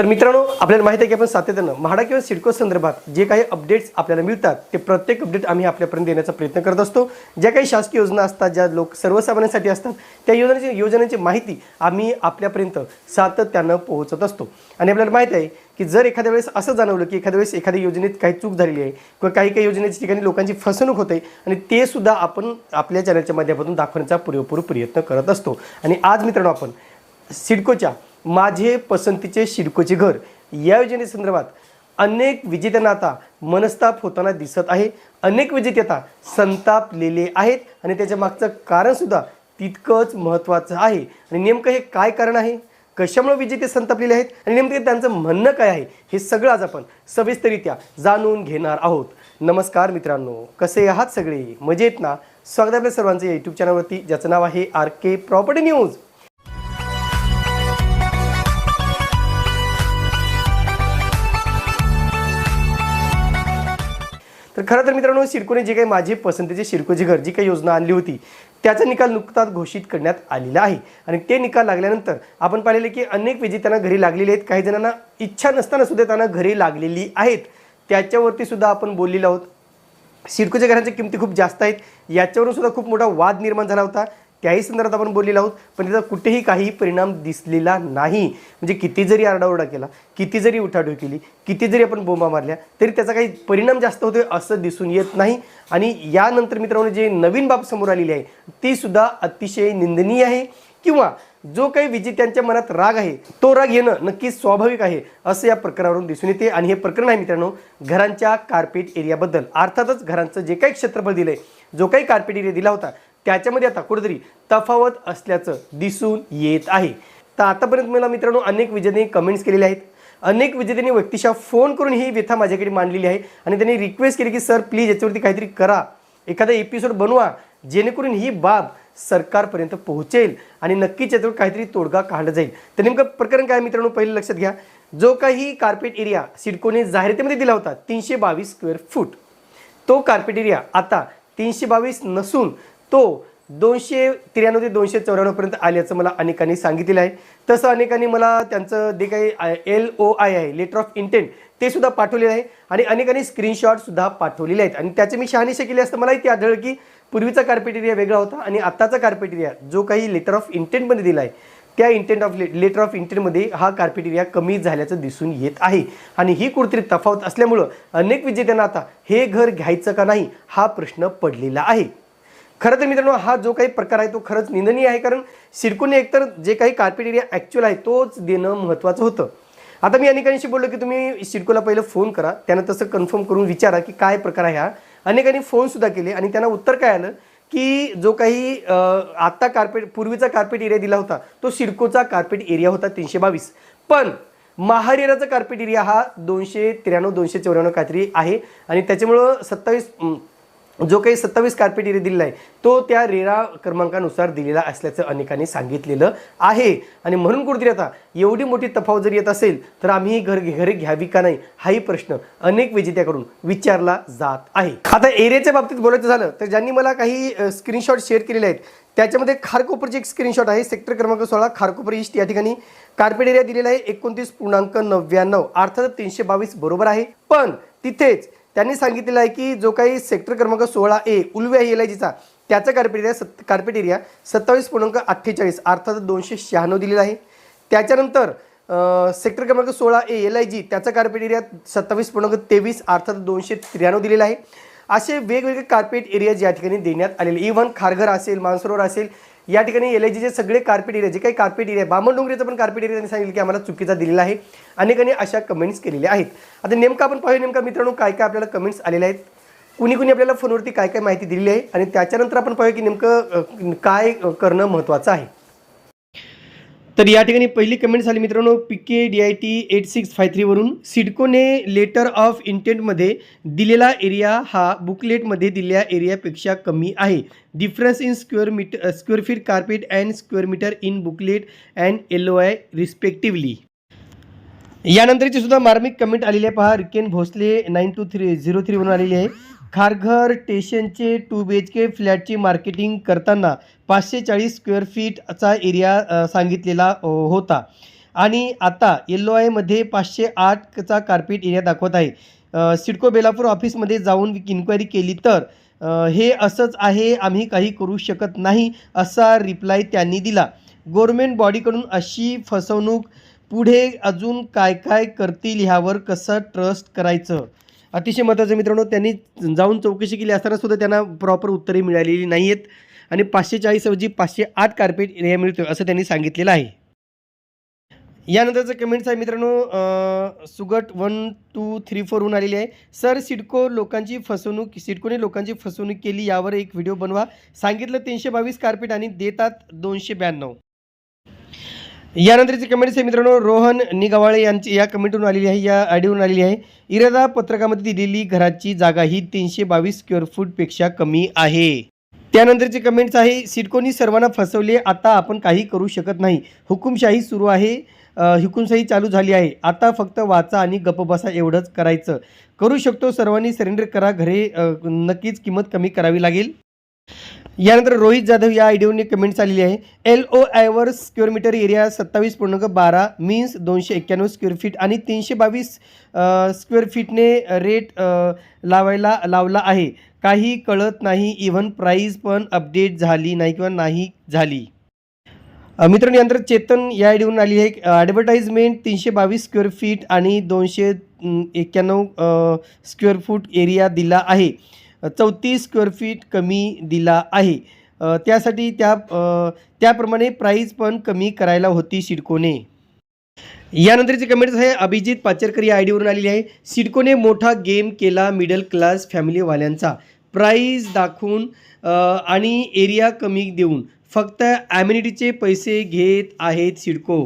तर मित्रांनो आपल्याला माहिती आहे की आपण सातत्यानं म्हाडा किंवा सिडको संदर्भात जे काही अपडेट्स आपल्याला मिळतात ते प्रत्येक अपडेट आम्ही आपल्यापर्यंत देण्याचा प्रयत्न करत असतो. ज्या काही शासकीय योजना असतात ज्या लोक सर्वसामान्यांसाठी असतात त्या योजनेची योजनेची माहिती आम्ही आपल्यापर्यंत सातत्यानं पोहोचत असतो. आणि आपल्याला माहिती आहे की जर एखाद्या वेळेस असं जाणवलं की एखाद्या वेळेस एखाद्या योजनेत काही चूक झालेली आहे किंवा काही काही योजनेच्या ठिकाणी लोकांची फसवणूक होते आणि ते सुद्धा आपण आपल्या चॅनलच्या माध्यमातून दाखवण्याचा पुरेपूर प्रयत्न करत असतो. आणि आज मित्रांनो आपण सिडकोच्या माझे पसंतीचे शिडकोचे घर. या योजनेसंदर्भात अनेक विजेत्यांना आता मनस्ताप होताना दिसत आहे. अनेक विजेते आता संतापलेले आहेत आणि त्याच्या मागचं कारणसुद्धा तितकंच महत्त्वाचं आहे. आणि नेमकं हे काय कारण आहे? कशामुळे विजेते संतापलेले आहेत? आणि नेमकं त्यांचं म्हणणं काय आहे? हे सगळं आज आपण सविस्तरित्या जाणून घेणार आहोत. नमस्कार मित्रांनो कसे आहात सगळे? मजेत ना? स्वागत आपल्या सर्वांचं या यूट्यूब चॅनलवरती ज्याचं नाव आहे आर के प्रॉपर्टी न्यूज. खरं तर मित्रांनो सिडकोने जे काही माझे पसंतीचे शिरकोचे घर जी काही योजना आणली होती त्याचा निकाल नुकताच घोषित करण्यात आलेला आहे. आणि ते निकाल लागल्यानंतर आपण पाहिलेले की अनेक विजेत्यांना घरी लागलेले आहेत. काही जणांना इच्छा नसताना सुद्धा त्यांना घरी लागलेली आहेत. त्याच्यावरती सुद्धा आपण बोललेलो आहोत. सिडकोच्या घरांच्या किमती खूप जास्त आहेत. याच्यावरून सुद्धा खूप मोठा वाद निर्माण झाला होता. त्याही संदर्भात आपण बोललेलो आहोत पण त्याचा कुठेही काही परिणाम दिसलेला नाही. म्हणजे किती जरी आरडाओरडा केला किती जरी उठाडू केली किती जरी आपण बोंबा मारल्या तरी त्याचा काही परिणाम जास्त होतोय असं दिसून येत नाही. आणि यानंतर मित्रांनो जे नवीन बाब समोर आलेली आहे ती सुद्धा अतिशय निंदनीय आहे. किंवा जो काही विजेत्यांच्या मनात राग आहे तो राग येणं नक्कीच स्वाभाविक आहे असं या प्रकरणावरून दिसून येते. आणि हे प्रकरण आहे मित्रांनो घरांच्या कार्पेट एरियाबद्दल अर्थातच घरांचं जे काही क्षेत्रफळ दिलंय जो काही कार्पेट एरिया दिला होता त्याच्यामध्ये आता कुठेतरी तफावत असल्याचं दिसून येत आहे. तर आतापर्यंत मला मित्रांनो अनेक विजेत्यांनी कमेंट्स केलेले आहेत. अनेक विजेत्यांनी व्यक्तिशा फोन करून ही व्यथा माझ्याकडे मांडलेली आहे. आणि त्यांनी रिक्वेस्ट केली की सर प्लीज याच्यावरती काहीतरी करा. एखादा एपिसोड बनवा जेणेकरून ही बाब सरकारपर्यंत पोहोचेल आणि नक्कीच याच्यावर काहीतरी तोडगा काढला जाईल. तर नेमकं प्रकरण काय मित्रांनो? पहिलं लक्षात घ्या. जो काही कार्पेट एरिया सिडकोने जाहिरातीमध्ये दिला होता तीनशे बावीस स्क्वेअर फूट तो कार्पेट एरिया आता तीनशे बावीस नसून तो दोनशे त्र्याण्णव ते दोनशे चौऱ्याण्णवपर्यंत आल्याचं मला अनेकांनी सांगितलेलं आहे. तसं अनेकांनी मला त्यांचं जे काही एल ओ आय आहे लेटर ऑफ इंटेंट ते सुद्धा पाठवलेलं आहे आणि अनेकांनी स्क्रीनशॉटसुद्धा पाठवलेले आहेत. आणि त्याचे मी शहानिशा केली असतं मलाही ते आढळलं की पूर्वीचा कार्पेट एरिया वेगळा होता आणि आत्ताचा कार्पेट एरिया जो काही लेटर ऑफ इंटेंटमध्ये दिला आहे त्या इंटेंट ऑफ लेटर ऑफ इंटेंटमध्ये हा कार्पेट एरिया कमी झाल्याचं दिसून येत आहे. आणि ही कुठेतरी तफावत असल्यामुळं अनेक विजेत्यांना आता हे घर घ्यायचं का नाही हा प्रश्न पडलेला आहे. खरं तर मित्रांनो हा जो काही प्रकार आहे तो खरंच निंदनीय आहे कारण सिडकोने एकतर जे काही कार्पेट एरिया ॲक्च्युअल आहे तोच देणं महत्त्वाचं होतं. आता मी अनेकांशी बोललो की तुम्ही सिडकोला पहिलं फोन करा त्यांना तसं कन्फर्म करून विचारा की काय प्रकार आहे हा. अनेकांनी फोनसुद्धा केले आणि त्यांना उत्तर काय आलं की जो काही आत्ता कार्पेट पूर्वीचा कार्पेट एरिया दिला होता तो सिडकोचा कार्पेट एरिया होता तीनशे बावीस. पण महारेराचा कार्पेट एरिया हा दोनशे त्र्याण्णव दोनशे चौऱ्याण्णव काहीतरी आहे आणि त्याच्यामुळं सत्तावीस जो काही सत्तावीस कार्पेट एरिया दिलेला आहे तो त्या रेरा क्रमांकानुसार दिलेला असल्याचं अनेकांनी सांगितलेलं आहे. आणि म्हणून कुठेतरी आता एवढी मोठी तफावत जर येत असेल तर आम्ही ही घर घरी घ्यावी का नाही हाही प्रश्न अनेक विजेत्याकडून विचारला जात आहे. आता एरियाच्या बाबतीत बोलायचं झालं तर ज्यांनी मला काही स्क्रीनशॉट शेअर केलेले आहेत त्याच्यामध्ये खारकोपरची एक स्क्रीनशॉट आहे. सेक्टर क्रमांक सोळा खारकोपर ईस्ट या ठिकाणी कार्पेट एरिया दिलेला आहे. एकोणतीस पूर्णांक नव्याण्णव अर्थात तीनशे बावीस बरोबर आहे. पण तिथेच त्यांनी सांगितलेलं आहे की जो काही सेक्टर क्रमांक सोळा ए उलवे आहे एल आय जीचा त्याचा कार्पेट एरिया सत् कार्पेट एरिया सत्तावीस पूर्णांक अठ्ठेचाळीस अर्थात दोनशे शहाण्णव दिलेला आहे. त्याच्यानंतर सेक्टर क्रमांक सोळा ए एल आय जी त्याचा कार्पेट एरिया सत्तावीस पूर्णांक तेवीस अर्थात दोनशे त्र्याण्णव दिलेला आहे. असे वेगवेगळे कार्पेट एरियाज या ठिकाणी देण्यात आलेले. इव्हन खारघर असेल मानसरोवर असेल या ठिकाणी एल आय जीचे सगळे कार्पेट एरिया जे काही कार्पेट एरिया बामण डोंगरीचं पण कार्पेट एरिया त्यांनी सांगितलं की आम्हाला चुकीचा दिलेला आहे. अनेकांनी अशा कमेंट्स केलेल्या आहेत. आता नेमकं आपण पाहूया नेमका मित्रांनो काय काय आपल्याला कमेंट्स आलेल्या आहेत. कुणी कुणी आपल्याला फोनवरती काय काय माहिती दिलेली आहे आणि त्याच्यानंतर आपण पाहूया की नेमकं काय करणं महत्त्वाचं आहे. तर या ठिकाणी पहिली कमेंट झाली मित्रांनो P K D I T eight six five थ्रीवरून सिडकोने लेटर ऑफ इंटेंटमध्ये दिलेला एरिया हा बुकलेटमध्ये दिलेल्या एरियापेक्षा कमी आहे. Difference in square metre square feet carpet and square metre in booklet and L O I respectively यानंतरची सुद्धा मार्मिक कमेंट आलेली आहे. पहा Riken Bhosale nine two three zero थ्रीवरून आलेली आहे. खारघर स्टेशनचे टू बी एच के फ्लॅटची मार्केटिंग करताना पाचशे चाळीस स्क्वेअर फीटचा एरिया सांगितलेला होता. आणि आता येल्लो आयमध्ये पाचशे आठचा कार्पेट एरिया दाखवत आहे. सिडको बेलापूर ऑफिसमध्ये जाऊन इन्क्वायरी केली तर हे असंच आहे आम्ही काही करू शकत नाही असा रिप्लाय त्यांनी दिला. गव्हर्मेंट बॉडीकडून अशी फसवणूक पुढे अजून काय काय करतील ह्यावर कसं ट्रस्ट करायचं? अतिशय महत्त्वाचं मित्रांनो त्यांनी जाऊन चौकशी केली असताना सुद्धा त्यांना प्रॉपर उत्तरे मिळालेली नाही आहेत आणि पाचशे चाळीसऐवजी पाचशे आठ कार्पेट एरिया मिळतो असं त्यांनी सांगितलेलं आहे. यानंतरचं कमेंट्स आहे मित्रांनो सुगट वन टू थ्री फोरहून आलेली आहे. सर सिडको लोकांची फसवणूक सिडकोने लोकांची फसवणूक केली यावर एक व्हिडिओ बनवा. सांगितलं तीनशे बावीस कार्पेट आणि देतात दोनशे ब्याण्णव. यानंतरची कमेंट्स आहे मित्रांनो रोहन निगवाळे यांची या कमेंटवरून आलेली आहे या आयडीवरून आलेली आहे. इरादा पत्रकामध्ये दिलेली घराची जागा ही तीनशे बावीस स्क्वेअर फूटपेक्षा कमी आहे. त्यानंतरची कमेंट्स आहे सिडकोनी सर्वांना फसवले आता आपण काही करू शकत नाही. हुकुमशाही सुरू आहे हुकुमशाही चालू झाली आहे. आता फक्त वाचा आणि गप बसा एवढंच करायचं. करू शकतो सर्वांनी सरेंडर करा घरे नक्कीच किंमत कमी करावी लागेल. यानंतर रोहित जाधव या आयडीओने कमेंट्स आलेली आहे. एल ओ आयवर स्क्वेअर मीटर एरिया सत्तावीस पूर्णांक बारा मीन्स दोनशे एक्क्याण्णव स्क्वेअर फीट आणि तीनशे बावीस स्क्वेअर फीटने रेट लावायला लावला आहे. काही कळत नाही इव्हन प्राईज पण अपडेट झाली नाही किंवा नाही झाली. मित्रांनो यानंतर चेतन या आयडीवरून आली आहे. ॲडव्हर्टाईजमेंट तीनशे बावीस स्क्वेअर फीट आणि दोनशे एक्क्याण्णव स्क्वेअर फूट एरिया दिला आहे. चौतीस स्क्वेअर फीट कमी दिला आहे. त्यासाठी त्या त्याप्रमाणे प्राईज पण कमी करायला होती सिडकोने. यानंतरची कमेंट्स आहे अभिजित पाचरकर या आयडीवरून आलेली आहे. सिडकोने मोठा गेम केला मिडल क्लास फॅमिलीवाल्यांचा प्राईज दाखवून आणि एरिया कमी देऊन. फक्त ॲम्युनिटीचे पैसे घेत आहेत सिडको.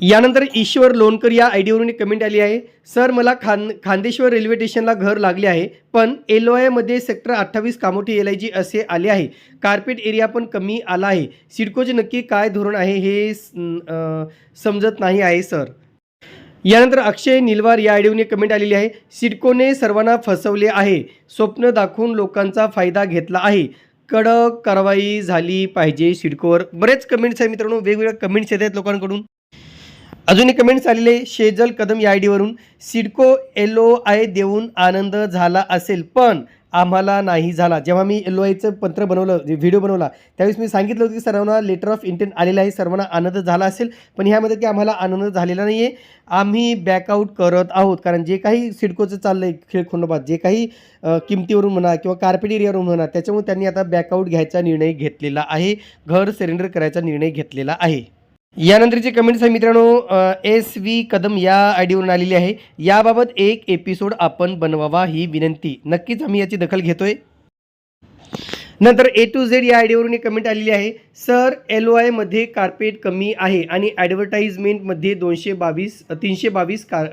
यानंतर ईश्वर लोणकर या आयडीवरून एक कमेंट आली आहे. सर मला खान खांदेश्वर रेल्वे स्टेशनला घर लागले आहे पण एल ओ आयमध्ये सेक्टर अठ्ठावीस कामोठी एल आय जी असे आले आहे. कार्पेट एरिया पण कमी आला आहे. सिडकोचे नक्की काय धोरण आहे हे स- समजत नाही आहे सर. यानंतर अक्षय निलवार या आयडीवरून एक कमेंट आलेली आहे. सिडकोने सर्वांना फसवले आहे. स्वप्न दाखवून लोकांचा फायदा घेतला आहे. कडक कारवाई झाली पाहिजे सिडकोवर. बरेच कमेंट्स आहे मित्रांनो. वेगवेगळ्या कमेंट्स येत आहेत लोकांकडून. अजून एक कमेंट्स आलेले शेजल कदम या आय डीवरून सिडको एल ओ आय देऊन आनंद झाला असेल पण आम्हाला नाही झाला. जेव्हा मी एल ओ आयचं पत्र बनवलं व्हिडिओ बनवला त्यावेळेस मी सांगितलं होतं की सर्वांना लेटर ऑफ इंटेंट आलेलं आहे सर्वांना आनंद झाला असेल पण ह्यामध्ये की आम्हाला आनंद झालेला नाही आहे आम्ही बॅकआउट करत आहोत. कारण जे काही सिडकोचं चाललं आहे खेळ खंडोबात जे काही किमतीवरून म्हणा किंवा कार्पेट एरियावरून म्हणा त्याच्यामुळे त्यांनी आता बॅकआउट घ्यायचा निर्णय घेतलेला आहे. घर सरेंडर करायचा निर्णय घेतलेला आहे. यानंतरची कमेंट्स आहे मित्रांनो एस व्ही कदम या आयडीवरून आलेली आहे. याबाबत एक एपिसोड आपण बनवावा ही विनंती. नक्कीच आम्ही याची दखल घेतोय. नंतर ए टू झेड या आयडीवरून एक कमेंट आलेली आहे. सर एल ओ आयमध्ये कार्पेट कमी आहे आणि ॲडव्हर्टाईजमेंटमध्ये दोनशे बावीस तीनशे बावीस कार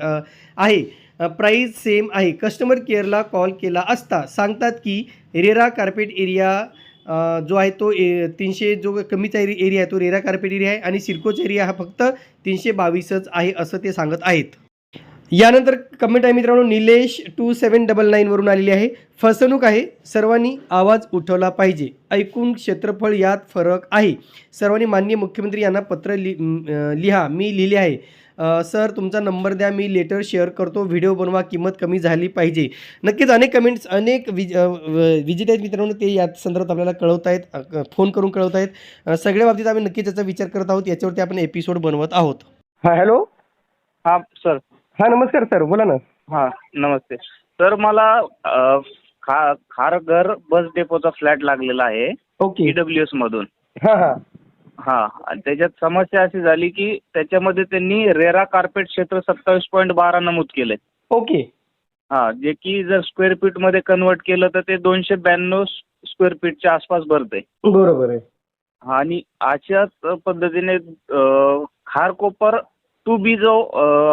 आहे. प्राईस सेम आहे. कस्टमर केअरला कॉल केला असता सांगतात की रेरा कार्पेट एरिया जो आहे तो ए तीनशे जो कमीचा एरि एरिया आहे तो रेरा कार्पेट एरिया आहे आणि सिरकोच एरिया हा फक्त तीनशे बावीसच आहे असं ते सांगत आहेत. यानंतर कमेंट आहे मित्रांनो निलेश टू सेवन डबल नाईनवरून आलेली आहे. फसवणूक आहे. सर्वांनी आवाज उठवला पाहिजे. ऐकून क्षेत्रफळ यात फरक आहे. सर्वांनी माननीय मुख्यमंत्री यांना पत्र लि लिहा. मी लिहिले आहे. सर तुमचा नंबर द्या मी लेटर शेअर करतो. व्हिडिओ बनवा किंमत कमी झाली पाहिजे. नक्कीच अनेक कमेंट्स अनेक विज विजिट आहेत मित्रांनो ते या संदर्भात आपल्याला कळवत आहेत फोन करून कळवत आहेत सगळ्या बाबतीत आम्ही नक्कीच त्याचा विचार करत आहोत. याच्यावरती आपण एपिसोड बनवत आहोत. हां हॅलो? हा सर. हां नमस्कार सर. बोला ना. हा नमस्ते. सर मला खा खारघर बस डेपोचा फ्लॅट लागलेला आहे. ओके. ईडब्ल्यू एस मधून. हां हां. हा आणि त्याच्यात समस्या अशी झाली की त्याच्यामध्ये त्यांनी रेरा कार्पेट क्षेत्र सत्तावीस पॉईंट बारा नमूद केलंय. ओके. हा जे की जर स्क्वेअर फीटमध्ये कन्वर्ट केलं तर ते दोनशे ब्याण्णव स्क्वेअर फीटच्या आसपास भरते बरोबर आहे. आणि अशाच पद्धतीने खारकोपर टू बी जो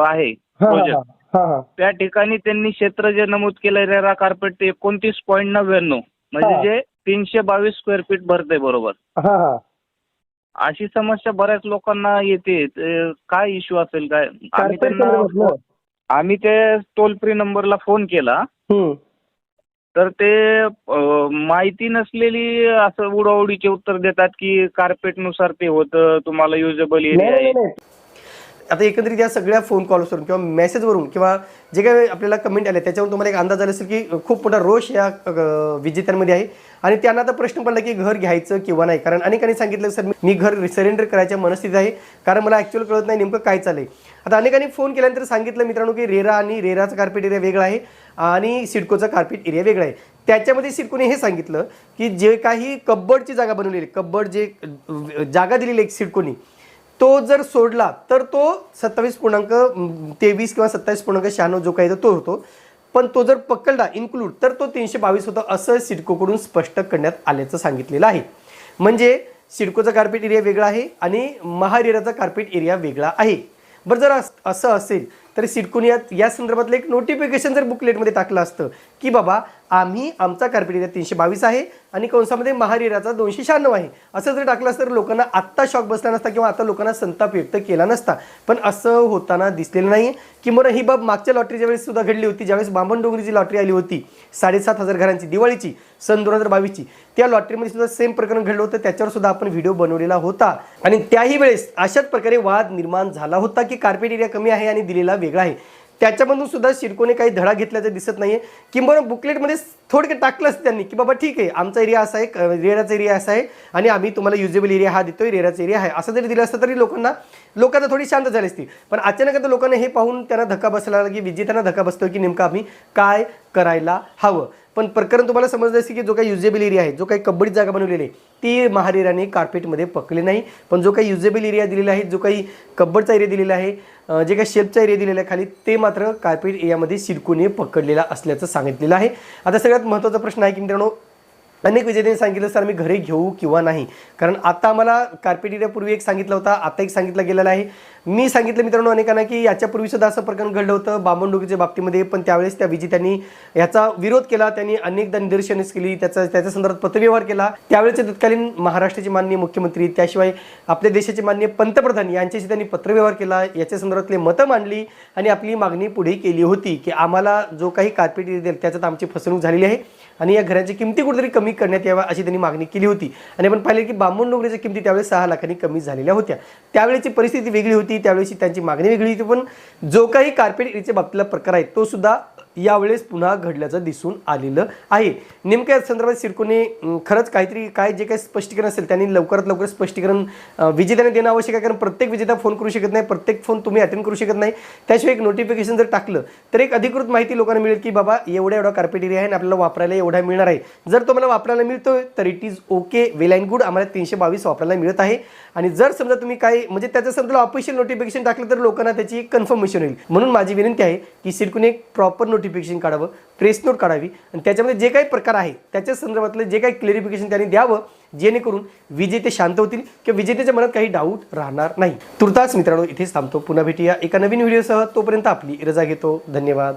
आहे प्रोजेक्ट हां हां त्या ठिकाणी त्यांनी क्षेत्र जे नमूद केलंय रेरा कार्पेट ते एकोणतीस पॉईंट नव्याण्णव. म्हणजे जे तीनशे बावीस स्क्वेअर फीट भरते बरोबर. हां हां. अशी समस्या बऱ्याच लोकांना येते. ते काय इश्यू असेल काय? आम्ही त्यांना? आम्ही ते टोल फ्री नंबरला फोन केला. तर ते माहिती नसलेली असं उडवडीचे उत्तर देतात की कार्पेटनुसार ते होतं तुम्हाला युजेबल एरिया आहे. आता एकंदरीत या सगळ्या फोन कॉल्सवरून किंवा मेसेजवरून किंवा जे काही आपल्याला कमेंट आले त्याच्यावरून तुम्हाला एक अंदाज आला असेल की खूप मोठा रोष या विजेत्यांमध्ये आहे. आणि त्यांना आता प्रश्न पडला की घर घ्यायचं किंवा नाही? कारण अनेकांनी सांगितलं सर मी घर सरेंडर करायच्या मनस्थिती आहे. कारण मला ॲक्च्युअल कळत नाही नेमकं काय चालेल आता अनेकांनी फोन केल्यानंतर सांगितलं मित्रांनो की रेरा आणि रेराचा कार्पेट एरिया वेगळा आहे आणि सिडकोचा कार्पेट एरिया वेगळा आहे. त्याच्यामध्ये सिडकोने हे सांगितलं की जे काही कब्बडची जागा बनवलेली कब्बड जे जागा दिलेली आहे सिडकोनी तो जर सोडला तर तो सत्तावीस पूर्णांक तेवीस किंवा सत्तावीस पूर्णांक शहाण्णव जो काही तो होतो. पण तो जर पकडला इन्क्लूड तर तो तीनशे बावीस होता असं सिडकोकडून स्पष्ट करण्यात आल्याचं सांगितलेलं आहे. म्हणजे सिडकोचा कार्पेट एरिया वेगळा आहे आणि महारेराचा कार्पेट एरिया वेगळा आहे. बरं जर असं असेल तर सिडकोने यात या संदर्भातलं एक नोटिफिकेशन जर बुकलेटमध्ये टाकलं असतं की बाबा आम्ही आमचा कार्पेट एरिया तीनशे बावीस आहे आणि कंसामध्ये महारीराचा दोनशे शहाण्णव आहे. असं जर टाकलं असतं तर लोकांना आत्ता शॉक बसला नसता किंवा आता लोकांना संताप व्यक्त केला नसता. पण असं होताना दिसलेलं नाही किंवा ही बाब मागच्या लॉटरीच्या वेळेस सुद्धा घडली होती. ज्यावेळेस बामण डोंगरीची लॉटरी आली होती. साडेसात हजार घरांची दिवाळीची सन दोन हजार बावीसची. त्या लॉटरीमध्ये सुद्धा सेम प्रकरण घडलं होतं. त्याच्यावर सुद्धा आपण व्हिडिओ बनवलेला होता. आणि त्याही वेळेस अशाच प्रकारे वाद निर्माण झाला होता की कार्पेट एरिया कमी आहे आणि दिलेला वेगळा आहे. त्याच्यामधून सुद्धा शिरकोने काही धडा घेतल्याचं दिसत नाही आहे किंवा बुकलेटमध्ये थोडक्यात टाकलंच त्यांनी की बाबा ठीक आहे आमचा एरिया असा आहे रेराचा एरिया असा आहे आणि आम्ही तुम्हाला युजेबल एरिया हा देतोय रेराचा एरिया आहे. असं जरी दिलं असतं तरी लोकांना लोकांना थोडी शांत झाली असती. पण अचानक आता लोकांना हे पाहून त्यांना धक्का बसला लागला की विजेत्यांना धक्का बसतोय की नेमकं आम्ही काय करायला हवं. पण प्रकरण तुम्हाला समजलं असेल की जो काही युजेबल एरिया आहे जो काही कबड्डी जागा बनवलेली आहे ती महारेराने कार्पेटमध्ये पकडली नाही. पण जो काही युजेबल एरिया दिलेला आहे जो काही कब्बडचा एरिया दिलेला आहे जे काही शेपचा एरिया दिलेला आहे खाली ते मात्र कार्पेट एरियामध्ये सिडकोने पकडलेला असल्याचं सांगितलेलं आहे. आता सगळ्यात महत्त्वाचा प्रश्न आहे की मित्रांनो अनेक विजेत्यांनी सांगितलं सर आम्ही घरी घेऊ किंवा नाही. कारण आता आम्हाला कार्पेट एरियापूर्वी एक सांगितलं होता आता एक सांगितलं गेलेलं आहे. मी सांगितलं मित्रांनो अनेकांना की याच्यापूर्वी सुद्धा असं प्रकरण घडलं होतं बामणडोगीच्या बाबतीमध्ये पण त्यावेळेस त्या विजेत्यांनी याचा विरोध केला त्यांनी अनेकदा निदर्शनेस केली त्याचा त्याच्या संदर्भात पत्रव्यवहार केला. त्यावेळेचे तत्कालीन महाराष्ट्राचे माननीय मुख्यमंत्री त्याशिवाय आपल्या देशाचे माननीय पंतप्रधान यांच्याशी त्यांनी पत्रव्यवहार केला याच्या संदर्भातले मतं मांडली आणि आपली मागणी पुढे केली होती की आम्हाला जो काही कार्पेट एरिया त्याच्यात आमची फसवणूक झालेली आहे. आणि या घरांच्या किमती कुठेतरी कमी करण्यात याव्या अशी त्यांनी मागणी केली होती. आणि आपण पाहिले की बांबून डोंगरीच्या किमती त्यावेळेस सहा लाखांनी कमी झालेल्या होत्या. त्यावेळेची परिस्थिती वेगळी होती त्यावेळेची त्यांची मागणी वेगळी होती पण जो काही कार्पेट इडीच्या बाबतीतला प्रकार आहे तो सुद्धा यावेळेस पुन्हा घडल्याचं दिसून आलेलं आहे. नेमक्या संदर्भात सिडकोने खरंच काहीतरी काय जे काही स्पष्टीकरण असेल त्यांनी लवकरात लवकर स्पष्टीकरण विजेत्याने देणं आवश्यक आहे. कारण प्रत्येक विजेता फोन करू शकत नाही प्रत्येक फोन तुम्ही अटेंड करू शकत नाही. त्याशिवाय एक नोटिफिकेशन जर टाकलं तर एक अधिकृत माहिती लोकांना मिळेल की बाबा एवढा एवढा कार्पेट एरिया आहे आणि आपल्याला वापरायला एवढा मिळणार आहे. जर तुम्हाला वापरायला मिळतोय तर it is okay well and good आम्हाला तीनशे बावीस वापरायला मिळत आहे. आणि जर समजा तुम्ही काही म्हणजे त्याचं समजा ऑफिशियल नोटिफिकेशन टाकलं तर लोकांना त्याची कन्फर्मेशन होईल. म्हणून माझी विनंती आहे की सिडकून एक प्रॉपर नोटिफिकेशन काढावं प्रेस नोट काढावी. आणि त्याच्यामध्ये जे काही प्रकार आहे त्याच्या संदर्भातलं जे काही क्लिअरिफिकेशन त्यांनी द्यावं जेणेकरून विजेते शांत होतील किंवा विजेतेच्या मनात काही डाऊट राहणार नाही. तुर्तास मित्रांनो इथेच थांबतो. पुन्हा भेटूया एका नवीन व्हिडिओसह तोपर्यंत आपली रजा घेतो. धन्यवाद.